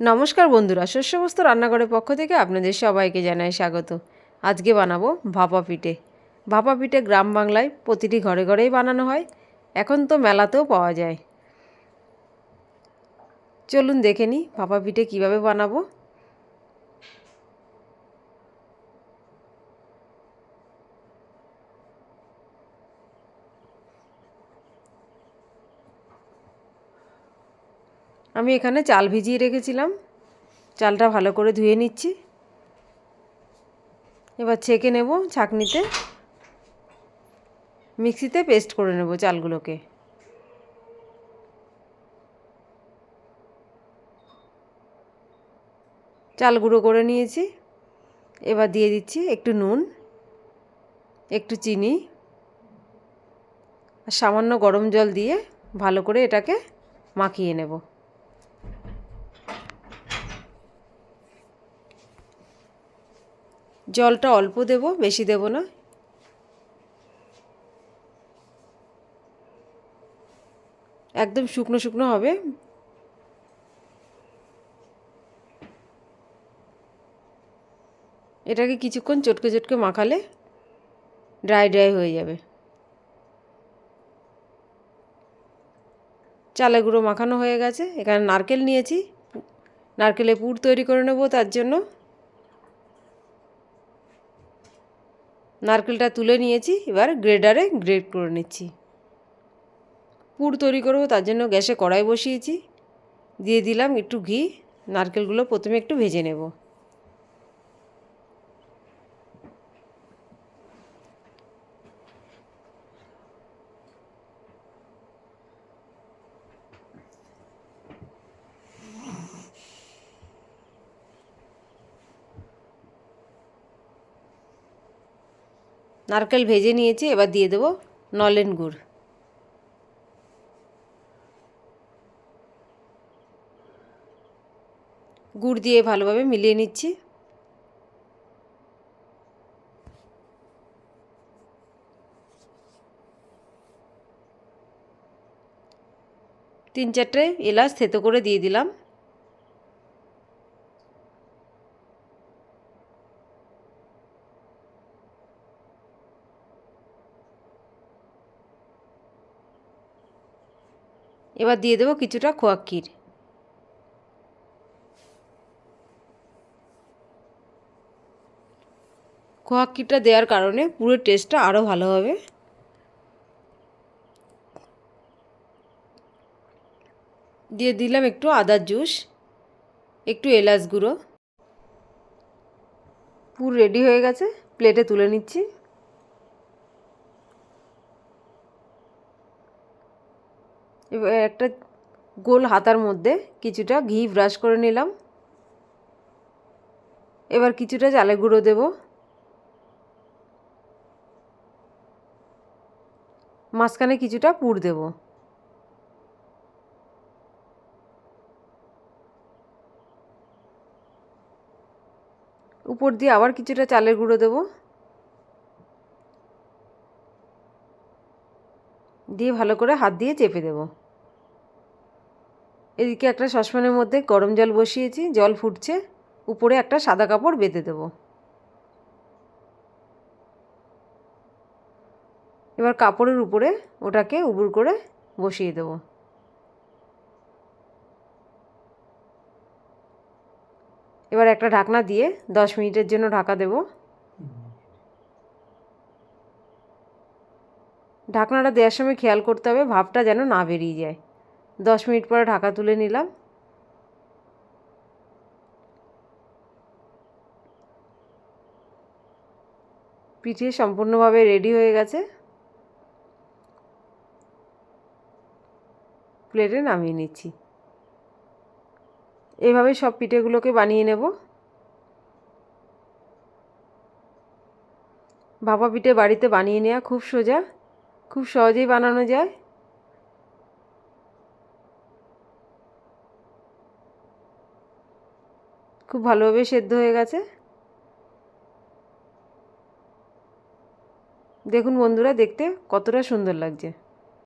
নমস্কার বন্ধুরা, শস্যবস্ত রান্নাঘরের পক্ষ থেকে আপনাদের সবাইকে জানাই স্বাগত। আজকে বানাবো ভাপা পিঠে। ভাপা পিঠে গ্রাম বাংলায় প্রতিটি ঘরে ঘরেই বানানো হয়, এখন তো মেলাতেও পাওয়া যায়। চলুন দেখে নিই ভাপা পিঠে কীভাবে বানাবো। আমি এখানে চাল ভিজিয়ে রেখেছিলাম। চালটা ভালো করে ধুয়ে নিচ্ছি। এবার ছেঁকে নেব ছাঁকনিতে। মিক্সিতে পেস্ট করে নেব চালগুলোকে। চাল গুঁড়ো করে নিয়েছি। এবার দিয়ে দিচ্ছি একটু নুন, একটু চিনি আর সামান্য গরম জল দিয়ে ভালো করে এটাকে মাখিয়ে নেব। জলটা অল্প দেব, বেশি দেব না। একদম শুকনো শুকনো হবে। এটাকে কিছুক্ষণ চটকে চটকে মাখালে ড্রাই ড্রাই হয়ে যাবে। চালে গুঁড়ো মাখানো হয়ে গেছে। এখানে নারকেল নিয়েছি। নারকেলে পুর তৈরি করে নেব তার জন্য। নারকেলটা তুলে নিয়েছি, এবার গ্রেডারে গ্রেড করে নিচ্ছি। পুর তৈরি করব, তার জন্য গ্যাসে কড়াই বসিয়েছি। দিয়ে দিলাম একটু ঘি, নারকেলগুলো প্রথমে একটু ভেজে নেব। নারকেল ভেজে নিয়েছি, এবার দিয়ে দেবো নলেন গুড়। গুড় দিয়ে ভালোভাবে মিলিয়ে নিচ্ছি। তিন চারটে এলাচ থেতো করে দিয়ে দিলাম। এবার দিয়ে দেবো কিছুটা খোয়া ক্ষীর। খোয়া ক্ষীরটা দেওয়ার কারণে পুরো টেস্টটা আরও ভালো হবে। দিয়ে দিলাম একটু আদার জুস, একটু এলাচ গুঁড়ো। পুর রেডি হয়ে গেছে প্লেটে তুলে নিচ্ছি। একটা গোল হাতার মধ্যে কিছুটা ঘি ব্রাশ করে নিলাম। এবার কিছুটা চালের গুঁড়ো দেব। মাঝখানে কিছুটা পুর দেব। উপর দিয়ে আবার কিছুটা চালের গুঁড়ো দেব। দিয়ে ভালো করে হাত দিয়ে চেপে দেবো। এদিকে একটা সসপ্যানের মধ্যে গরম জল বসিয়েছি, জল ফুটছে, উপরে একটা সাদা কাপড় বেঁধে দেবো। এবার কাপড়ের উপরে ওটাকে উবুর করে বসিয়ে দেবো। এবার একটা ঢাকনা দিয়ে দশ মিনিটের জন্য ঢাকা দেব। ঢাকনাটা দেওয়ার সময় খেয়াল করতে হবে, ভাবটা যেন না বেরিয়ে যায়। দশ মিনিট পরে ঢাকা তুলে নিলাম। পিঠে সম্পূর্ণভাবে রেডি হয়ে গেছে। প্লেটে নামিয়ে নিচ্ছি। এভাবে সব পিঠেগুলোকে বানিয়ে নেব। ভাপা পিঠে বাড়িতে বানিয়ে নেওয়া খুব সোজা। খুব সহজেই বানানো যায়। খুব ভালোভাবে সেদ্ধ হয়ে গেছে। দেখুন বন্ধুরা দেখতে কতটা সুন্দর লাগছে।